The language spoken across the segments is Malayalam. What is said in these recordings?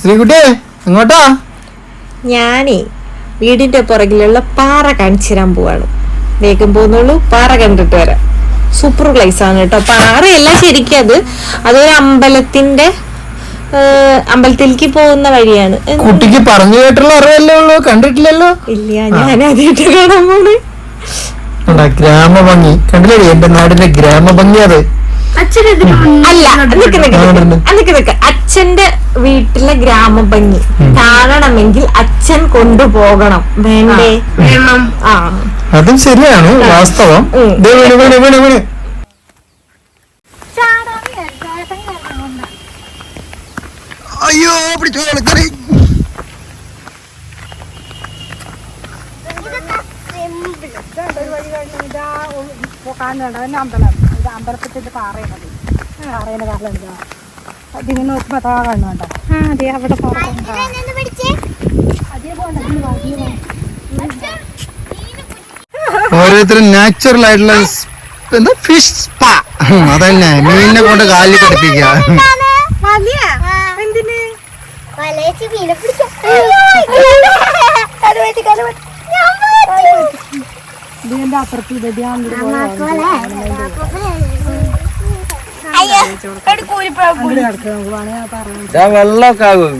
ശ്രീകുട്ടിയെ എങ്ങോട്ടാ? ഞാനേ വീടിന്റെ പുറകിലുള്ള പാറ കാണിച്ചു തരാൻ പോവാണ്. വേഗം പോകുന്നുള്ളൂ പാറ കണ്ടിട്ട് വരാം. സൂപ്പർ പ്ലേസ് ആണ് കേട്ടോ. പാറയല്ല ശരിക്കും അത്. അതൊരു അമ്പലത്തിന്റെ അമ്പലത്തിലേക്ക് പോകുന്ന വഴിയാണ്. കുട്ടിക്ക് പറഞ്ഞു കേട്ടുള്ള അറിവല്ലേ ഉള്ളൂ? കണ്ടിട്ടില്ലല്ലോ? ഇല്ല ഞാൻ ആദ്യമായിട്ട് കാണാൻ പോണേ. ഗ്രാമഭംഗി. കണ്ടില്ലേ? എന്റെ നാടിന്റെ ഗ്രാമഭംഗി അത്. അല്ല അച്ഛന്റെ വീട്ടിലെ ഗ്രാമഭംഗി കാണണമെങ്കിൽ അച്ഛൻ കൊണ്ടുപോകണം. വേണ്ടേ? ആ അതും ശരിയാണ് വാസ്തവം. അയ്യോ പിടിച്ചോളൂ പോകാൻ വേണ്ട അമ്പലം. ഇത് അമ്പലത്തിന്റെ പാറയാണ് പാറയുടെ കാലം എന്താ? അതിന് നോക്കുമ്പോ അതാ കാണുന്നുണ്ടോ ആ അതെ അവിടെ ഓരോരുത്തരും നാച്ചുറൽ ആയിട്ടുള്ള എന്താ? ഫിഷ് സ്പാ അതന്നെ മീനിനെ കൊണ്ട് കാലിൽ പഠിപ്പിക്കുക എന്തിന്? വലയച്ച് മീനെ പിടിക്കാം. ഇതിന്റെ അപ്പുറത്ത് വെള്ളമൊക്കെ ആകും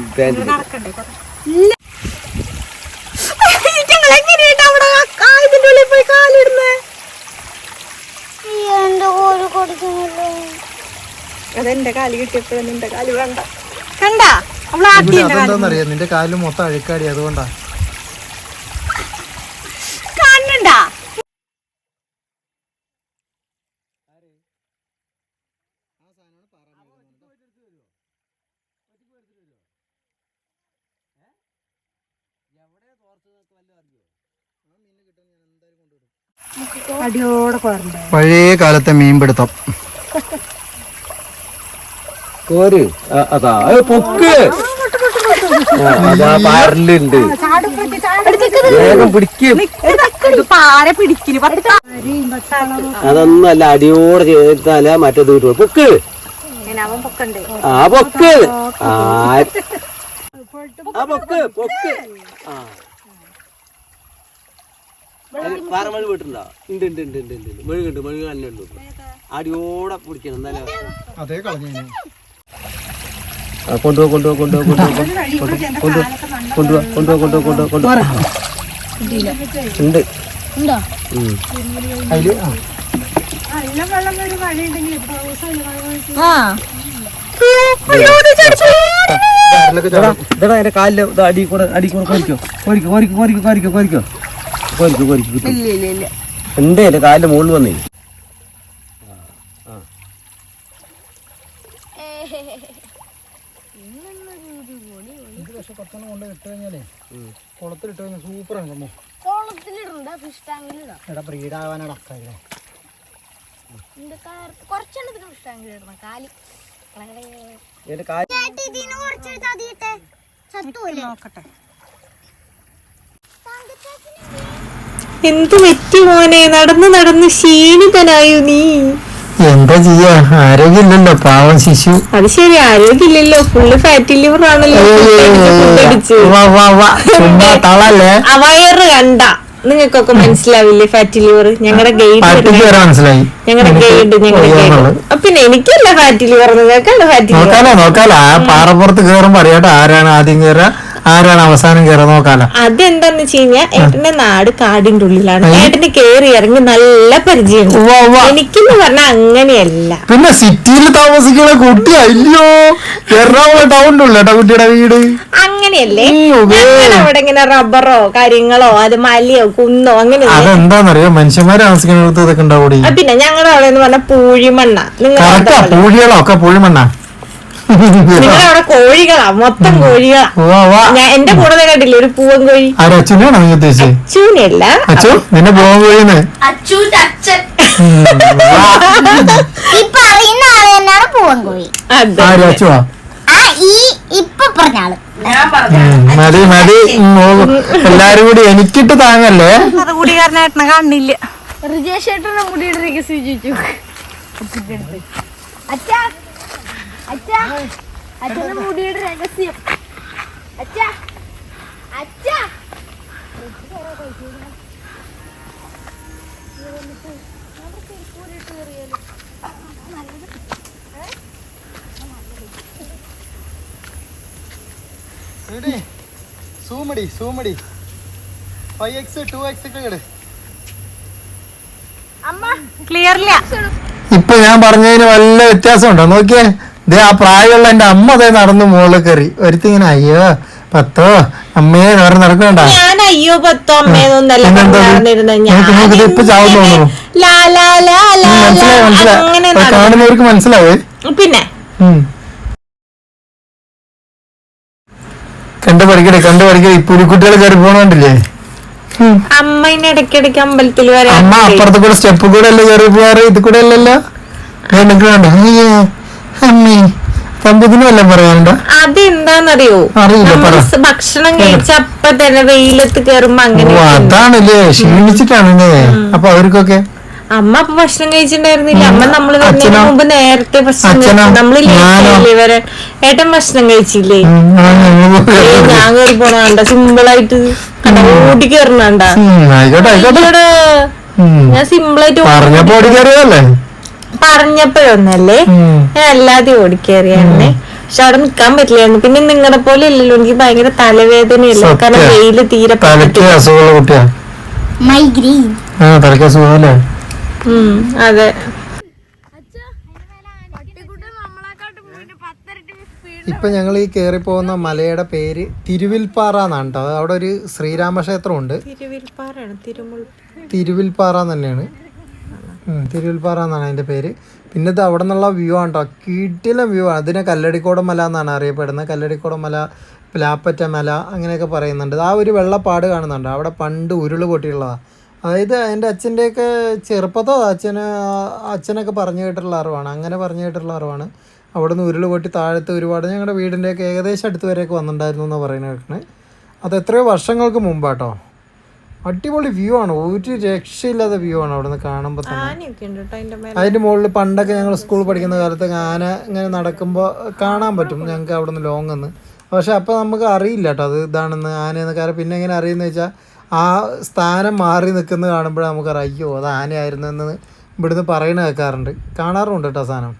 നിന്റെ കാലിൽ നിന്റെ മൊത്തം അഴുക്കാടി അതുകൊണ്ടാ. പഴയ കാലത്തെ മീൻപിടുത്തം. കോര്. അതാ. പൊക്ക്. അതൊന്നല്ല അടിയോട് ചേർത്താല മറ്റേ ദൂട്ടു പൊക്ക്. ആ പൊക്ക്. ആ ആ പൊക്ക് പൊക്ക്. ആ. പാറമഴ വീട്ടുണ്ടോ ഉണ്ട് ഉണ്ട് ഉണ്ട് ഉണ്ട് ഉണ്ട് മെഴുകുണ്ട് മെഴുക് തന്നെ ഉണ്ട് അടിയോടെ പിടിക്കണം എന്നാലേ അതേ. കളഞ്ഞു ആ, കൊണ്ടുപോ കൊണ്ടുപോ കൊണ്ടുപോ കൊണ്ടുപോ കൊണ്ടുപോ കൊണ്ടുപോ കൊണ്ടുപോ കൊണ്ടുപോ ഉണ്ട്. അതിൽ ആ. ഇതെടാ എന്റെ കാലിൽ ഇത് അടി കൂടെ അടി കൂടെ കോരിക്കോ കോരിക്കോ കോരിക്കോ കോരിക്കോ കോരിക്കോ കോരിക്കോ. കോരിക്കോ കോരിക്കോ. ഉണ്ട് എന്റെ കാലിന്റെ മുകളിൽ വന്നേ? ഇത് പത്തെണ്ണം കൊണ്ട് ഇട്ട് കഴിഞ്ഞാലേ കുളത്തിലിട്ട് കഴിഞ്ഞാൽ സൂപ്പറാണ് നമ്മ കോളത്തിലിടണ്ട ഫിഷ് ടാങ്കിലിടാം എടാ ബ്രീഡാവാനാണ് അക്കാര്യം. കുറച്ചെണ്ണത്തിന് ഫിഷ് ടാങ്കിലിടണം കാലി. എന്തു പറ്റി മോനെ? നടന്ന് നടന്ന് ക്ഷീണിതനായു നീ. എന്താ ചെയ്യാ? ആരോഗ്യമില്ലല്ലോ പാവം ശിശു. അത് ശരി ആരോഗ്യമില്ലല്ലോ. ഫുള്ള് ഫാറ്റി ലിവർ ആണല്ലോ. വയറ് കണ്ട. നിങ്ങൾക്കൊക്കെ മനസ്സിലാവില്ലേ ഫാറ്റി ലിവർ? ഞങ്ങളുടെ ഗൈഡ് മനസ്സിലായി. ഞങ്ങളുടെ ഗൈഡ് ഞങ്ങളുടെ. ഗൈഡ് പിന്നെ എനിക്കല്ല ഫാറ്റി ലിവർ നിങ്ങൾക്കല്ല ഫാറ്റി ലിവർ? നോക്കാലോ നോക്കാലോ. ആ പാറപ്പുറത്ത് കേറുമ്പോ അറിയാട്ടോ ആരാണ് ആദ്യം കയറുക ആരാണ് അവസാനം കയറാൻ നോക്കാലോ. അതെന്താന്ന് വെച്ച് കഴിഞ്ഞാൽ ഏട്ടന്റെ നാട് കാടിന്റെ ഉള്ളിലാണ്. ഏട്ടന് കേറി ഇറങ്ങി നല്ല പരിചയം. എനിക്കെന്ന് പറഞ്ഞാൽ അങ്ങനെയല്ല. പിന്നെ സിറ്റിയിൽ താമസിക്കുന്ന കുട്ടി അയ്യോ എറണാകുളം ടൗണിന്റെ ഉള്ളേട്ടാ കുട്ടിയുടെ വീട്. അങ്ങനെയല്ലേ? അവിടെ ഇങ്ങനെ റബ്ബറോ കാര്യങ്ങളോ അത് മലയോ കുന്നോ അങ്ങനെ അതെന്താന്നറിയോ? മനുഷ്യന്മാര് താമസിക്കുന്നിടത്ത് ഇതൊക്കെ ഉണ്ടാവൂടി. പിന്നെ ഞങ്ങളുടെ അവിടെ എന്ന് പറഞ്ഞ പൂഴിമണ്ണ. പൂഴികളോ ഒക്കെ പൂഴിമണ്ണ. നിങ്ങളവിടെ കോഴികളാ മൊത്തം കോഴികളാ. എന്റെ കൂടെ കണ്ടില്ലേ ഒരു പൂവൻ കോഴി? അച്ഛനാണോ നീ ഉദ്ദേശിച്ചത് അച്ഛനല്ല അച്ഛു നിന്നെ മതി മതി. എല്ലാരും കൂടി എനിക്കിട്ട് താങ്ങല്ലേ? കൂടിക്കാരനായിട്ടാ കണ്ടില്ല റിജേഷ് ചേട്ടനെ മുടിയുടെ രഹസ്യം ചോദിച്ചു അച്ഛാ അച്ഛാ അച്ഛന്റെ മുടിയുടെ രഹസ്യം. അച്ഛാ അച്ഛാ. സൂമടി സൂമടി. ഫൈവ് എക്സ് ടു എക്സ് ഒക്കെ ഇട്. ഇപ്പൊ ഞാൻ പറഞ്ഞതിന് വല്ല വ്യത്യാസം ഉണ്ടോ നോക്കിയേ. ദേ ആ പ്രായമുള്ള എന്റെ അമ്മ അതേ നടന്നു മുകളിൽ കയറി. ഒരുത്തിങ്ങനെ അയ്യോ പത്തോ? അമ്മയെ വേറെ നടക്കണ്ട. ഞാൻ അയ്യോ പത്തോ അമ്മയെന്നൊന്നല്ല ഇത്? ഇപ്പൊ ചാവുന്നു തോന്നുന്നു. മനസ്സിലായി മനസ്സിലായി. കാണുന്നവർക്ക് മനസ്സിലാവേ പിന്നെ. കണ്ടു പഠിക്കട്ടെ കണ്ടു പഠിക്കട്ടെ ഇപ്പൊ ഒരു കുട്ടികൾ കയറി പോണോണ്ടില്ലേ അമ്മ ഇടയ്ക്കിടയ്ക്ക് അമ്പലത്തിൽ വരാം അമ്മ അപ്പുറത്തെ കൂടെ സ്റ്റെപ്പ് കൂടെ അല്ലേ കയറി പോവാറ് ഇത് കൂടെ അല്ലല്ലോ? നിൽക്കണ്ട അയ്യേ. അമ്മേ തമ്പുതിനും വല്ലതും പറയാനുണ്ടോ അതെന്താന്നറിയോ. ഭക്ഷണം കഴിച്ച അപ്പൊ തന്നെ വെയിലത്ത് കേറുമ്പോ അങ്ങനെ ഓ അതാണല്ലേ ക്ഷീണിച്ചിട്ടാണല്ലേ. അപ്പൊ അവർക്കൊക്കെ? അമ്മ അപ്പൊ ഭക്ഷണം കഴിച്ചിട്ടുണ്ടായിരുന്നില്ല. അമ്മ നമ്മൾ വരുന്നതിന്? മുമ്പ് നേരത്തെ ഭക്ഷണം നമ്മൾ? വരാൻ ഏട്ടൻ ഭക്ഷണം കഴിച്ചില്ലേ? ഞാൻ കയറി പോണണ്ട. സിമ്പിൾ ആയിട്ട് ഓടി കയറണണ്ട. ഞാൻ സിമ്പിൾ ആയിട്ട് പറഞ്ഞപ്പോ പറഞ്ഞപ്പോഴൊന്നല്ലേ? ഞാൻ അല്ലാതെ ഓടിക്കേറിയാണേ പക്ഷെ അവിടെ നിക്കാൻ പറ്റില്ലായിരുന്നു. പിന്നെ നിങ്ങളുടെ പോലെ ഇല്ലല്ലോ. എനിക്ക് ഭയങ്കര തലവേദനയല്ലേ. കാരണം. വെയിൽ തീരെ ഉം അതെ. ഇപ്പൊ ഞങ്ങൾ ഈ കേറി പോകുന്ന മലയുടെ പേര് തിരുവിൽപ്പാറ എന്നാണ് കേട്ടോ. അവിടെ ഒരു ശ്രീരാമക്ഷേത്രമുണ്ട്. തിരുവിൽപ്പാറ തന്നെയാണ്. തിരുവിൽപ്പാറ എന്നാണ് അതിന്റെ പേര്. പിന്നെ ഇത് അവിടെ നിന്നുള്ള വ്യൂ ആണ് കേട്ടോ കീട്ടിലെ വ്യൂ ആണ്. അതിനെ കല്ലടിക്കോടം മല എന്നാണ് അറിയപ്പെടുന്നത്. കല്ലടിക്കോടം മല പ്ലാപ്പറ്റ മല അങ്ങനെയൊക്കെ പറയുന്നുണ്ട്. ആ ഒരു വെള്ളപ്പാട് കാണുന്നുണ്ട്. അവിടെ പണ്ട് ഉരുൾ പൊട്ടിയുള്ളതാണ് അതായത് എന്റെ അച്ഛന്റെയൊക്കെ ചെറുപ്പത്തോ അച്ഛന് അച്ഛനൊക്കെ പറഞ്ഞു കേട്ടിട്ടുള്ള അറിവാണ്. അങ്ങനെ പറഞ്ഞു കേട്ടിട്ടുള്ള അറിവാണ്. അവിടെ നിന്ന് ഉരുൾ പൊട്ടി താഴത്ത് ഒരുപാട് ഞങ്ങളുടെ വീടിന്റെയൊക്കെ ഏകദേശം അടുത്ത് വരെയൊക്കെ വന്നിട്ടുണ്ടായിരുന്നു എന്ന് പറയുന്നത് കേൾക്കണേ. അത് എത്രയോ വർഷങ്ങൾക്ക് മുമ്പാട്ടോ അടിപൊളി വ്യൂ ആണ്. ഒരു രക്ഷയില്ലാത്ത വ്യൂ ആണ് അവിടെ നിന്ന് കാണുമ്പോൾ തന്നെ അതിന്റെ മുകളിൽ പണ്ടൊക്കെ ഞങ്ങൾ സ്കൂൾ പഠിക്കുന്ന കാലത്ത് ആന ഇങ്ങനെ നടക്കുമ്പോൾ കാണാൻ പറ്റും ഞങ്ങൾക്ക് അവിടെ നിന്ന് ലോങ് എന്ന്. പക്ഷെ അപ്പോൾ നമുക്ക് അറിയില്ല കേട്ടോ അത് ഇതാണെന്ന് ആനയെന്ന് കാരണം പിന്നെ എങ്ങനെ അറിയുന്നത് വെച്ചാൽ ആ സ്ഥാനം മാറി നിൽക്കുന്ന കാണുമ്പോഴേ നമുക്കറിയാം അയ്യോ അത് ആനയായിരുന്നു എന്ന് ഇവിടുന്ന് പറയണ കേൾക്കാറുണ്ട്. കാണാറുണ്ട് കേട്ടോ സാധനം.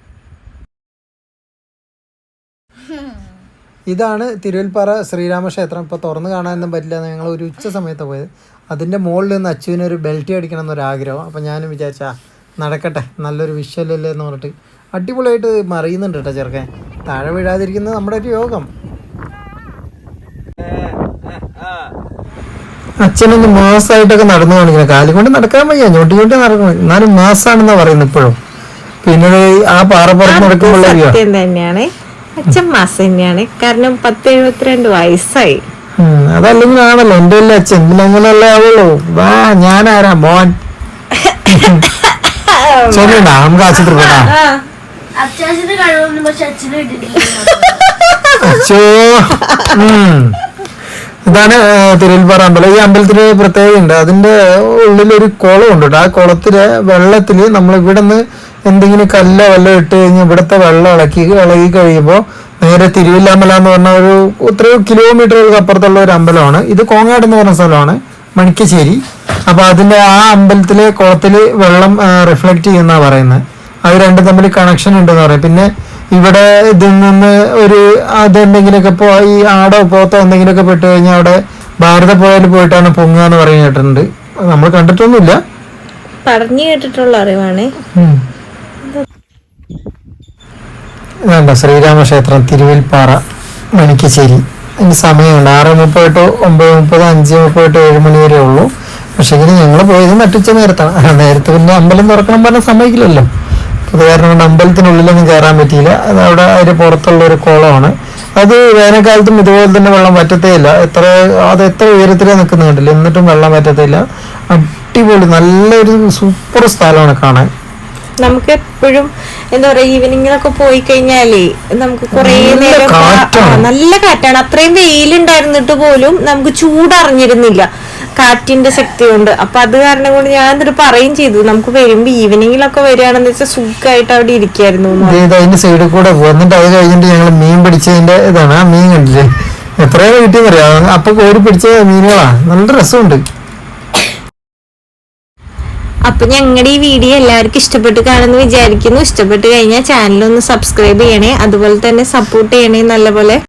ഇതാണ് തിരുവൽപ്പാറ ശ്രീരാമക്ഷേത്രം. ഇപ്പോൾ തുറന്ന് കാണാനൊന്നും പറ്റില്ല ഞങ്ങൾ ഒരു ഉച്ച സമയത്താണ് പോയത്. അതിന്റെ മുകളിൽ നിന്ന് അച്ചുവിന് ഒരു ബെൽറ്റ് അടിക്കണം എന്നൊരാഗ്രഹം അപ്പോൾ ഞാനും വിചാരിച്ചാ നടക്കട്ടെ നല്ലൊരു വിഷ്വലല്ലേ എന്ന് പറഞ്ഞിട്ട് അടിപൊളിയായിട്ട് മറിയുന്നുണ്ട് കേട്ടോ ചെറുക്കൻ. താഴെ വീഴാതിരിക്കുന്നത് നമ്മുടെ ഒരു യോഗം. അച്ഛനൊന്ന് മാസമായിട്ടൊക്കെ നടന്നു കാണിക്കണം. കാലം കൊണ്ട് നടക്കാൻ വയ്യ. ഞൊട്ടി ഞൊട്ടി നടക്കണം. എന്നാലും മാസാണെന്നാ പറയുന്നത് ഇപ്പോഴും. പിന്നെ ആ പാറപ്പുറത്ത് നടക്കുമ്പോൾ സത്യം തന്നെയാണ്. അച്ഛൻ മാസം തന്നെയാണ്. കാരണം പത്ത് എഴുപത്തിരണ്ട് വയസ്സായി. അതല്ലെങ്കിൽ ആണല്ലോ എന്റെ അല്ലേ അച്ഛൻ. പിന്നെ അങ്ങനെയല്ലേ ആവുള്ളൂ. വാ ഞാനാരാ? മോൻ. ശരിയണ്ടാ നമുക്ക് കിട്ടിയിട്ടില്ല അച്ഛോ. ഇതാണ് തിരുവൽപ്പാറ അമ്പലം. ഈ അമ്പലത്തിന് പ്രത്യേകത ഉണ്ട് അതിന്റെ ഉള്ളിലൊരു കുളം ഉണ്ട് കേട്ടോ. ആ കുളത്തിലെ വെള്ളത്തിൽ നമ്മൾ ഇവിടെ നിന്ന് എന്തെങ്കിലും കല്ലോ വല്ലോ ഇട്ട് കഴിഞ്ഞ് ഇവിടത്തെ വെള്ളം ഇളക്കി ഇളകി കഴിയുമ്പോൾ നേരെ തിരുവില്ലാമല എന്ന് പറഞ്ഞ ഒരു എത്രയോ കിലോമീറ്ററുകൾക്ക് അപ്പുറത്തുള്ള ഒരു അമ്പലമാണ്. ഇത് കോങ്ങാട് എന്ന് പറഞ്ഞ സ്ഥലമാണ് മണിക്കശ്ശേരി. അപ്പൊ അതിന്റെ ആ അമ്പലത്തിലെ കുളത്തിൽ വെള്ളം റിഫ്ലക്ട് ചെയ്യുന്ന പറയുന്നത്. അത് രണ്ടും തമ്മിൽ കണക്ഷൻ ഉണ്ടെന്ന് പറയും പിന്നെ ഇവിടെ ഇതിൽ നിന്ന് ഒരു അതെന്തെങ്കിലുമൊക്കെ പോ ഈ ആടോ പോത്തോ എന്തെങ്കിലുമൊക്കെ പെട്ട് കഴിഞ്ഞാൽ അവിടെ ഭാരതപ്പുഴയിൽ പോയിട്ടാണ് പൊങ്ങുക എന്ന് പറയുന്ന കേട്ടിട്ടുണ്ട്. നമ്മൾ കണ്ടിട്ടൊന്നുമില്ല. പറഞ്ഞു കേട്ടിട്ടുള്ള അറിവാണ്. ഇതാണ്ടോ ശ്രീരാമക്ഷേത്രം തിരുവിൽപ്പാറ മണിക്കശ്ശേരി. അതിന് സമയമുണ്ട്. ആറ് മുപ്പത് ടു ഒമ്പത് മുപ്പത് അഞ്ച് മുപ്പത് ടു ഏഴ് മണി വരെ ഉള്ളൂ. പക്ഷെ ഇങ്ങനെ ഞങ്ങൾ പോയത് നട്ടുച്ച നേരത്താണ്. നേരത്തെ പിന്നെ അമ്പലം തുറക്കണം പറഞ്ഞ സമ്മതിക്കില്ലല്ലോ. അത് കാരണം കൊണ്ട് അമ്പലത്തിനുള്ളിലൊന്നും കയറാൻ പറ്റിയില്ല. അത് അവിടെ അതിന് പുറത്തുള്ള ഒരു കുളമാണ്. അത് വേനൽക്കാലത്തും ഇതുപോലെ തന്നെ വെള്ളം പറ്റത്തേയില്ല എത്ര അത് എത്ര ഉയരത്തിലേ നിൽക്കുന്നുണ്ടല്ലോ എന്നിട്ടും വെള്ളം പറ്റത്തേയില്ല അടിപൊളി നല്ലൊരു സൂപ്പർ സ്ഥലമാണ് കാണാൻ. നമുക്ക് എപ്പോഴും എന്താ പറയാ ഈവനിങ്ങിലൊക്കെ പോയി കഴിഞ്ഞാലേ നമുക്ക് കുറേ നല്ല നേരം കാറ്റാണ്. നല്ല കാറ്റാണ്. അത്രയും വെയിലുണ്ടായിരുന്നിട്ട് പോലും നമുക്ക് ചൂടറിഞ്ഞിരുന്നില്ല കാറ്റിന്റെ ശക്തി കൊണ്ട്. അപ്പൊ അത് കാരണം കൊണ്ട് ഞാൻ എന്നിട്ട് പറയും ചെയ്തു നമുക്ക് വരുമ്പോ ഈവനിങ്ങിലൊക്കെ വരികയാണെന്ന് വെച്ചാൽ സുഖമായിട്ട് അവിടെ ഇരിക്കായിരുന്നു അതിന്റെ സൈഡിൽ കൂടെ എന്നിട്ട് അത് കഴിഞ്ഞിട്ട് ഞങ്ങൾ മീൻ പിടിച്ചതിന്റെ ഇതാണ്. ആ മീൻ കണ്ടില്ലേ? എത്രയോ കിട്ടിയെന്നറിയാം അപ്പൊ കോരി പിടിച്ച മീനുകളാ. നല്ല രസമുണ്ട്. അപ്പൊ ഞങ്ങളുടെ ഈ വീഡിയോ എല്ലാവർക്കും ഇഷ്ടപ്പെട്ട് കാണുമെന്ന് വിചാരിക്കുന്നു. ഇഷ്ടപ്പെട്ട് കഴിഞ്ഞാൽ ചാനൽ ഒന്ന് സബ്സ്ക്രൈബ് ചെയ്യണേ. അതുപോലെ തന്നെ സപ്പോർട്ട് ചെയ്യണേ നല്ലപോലെ.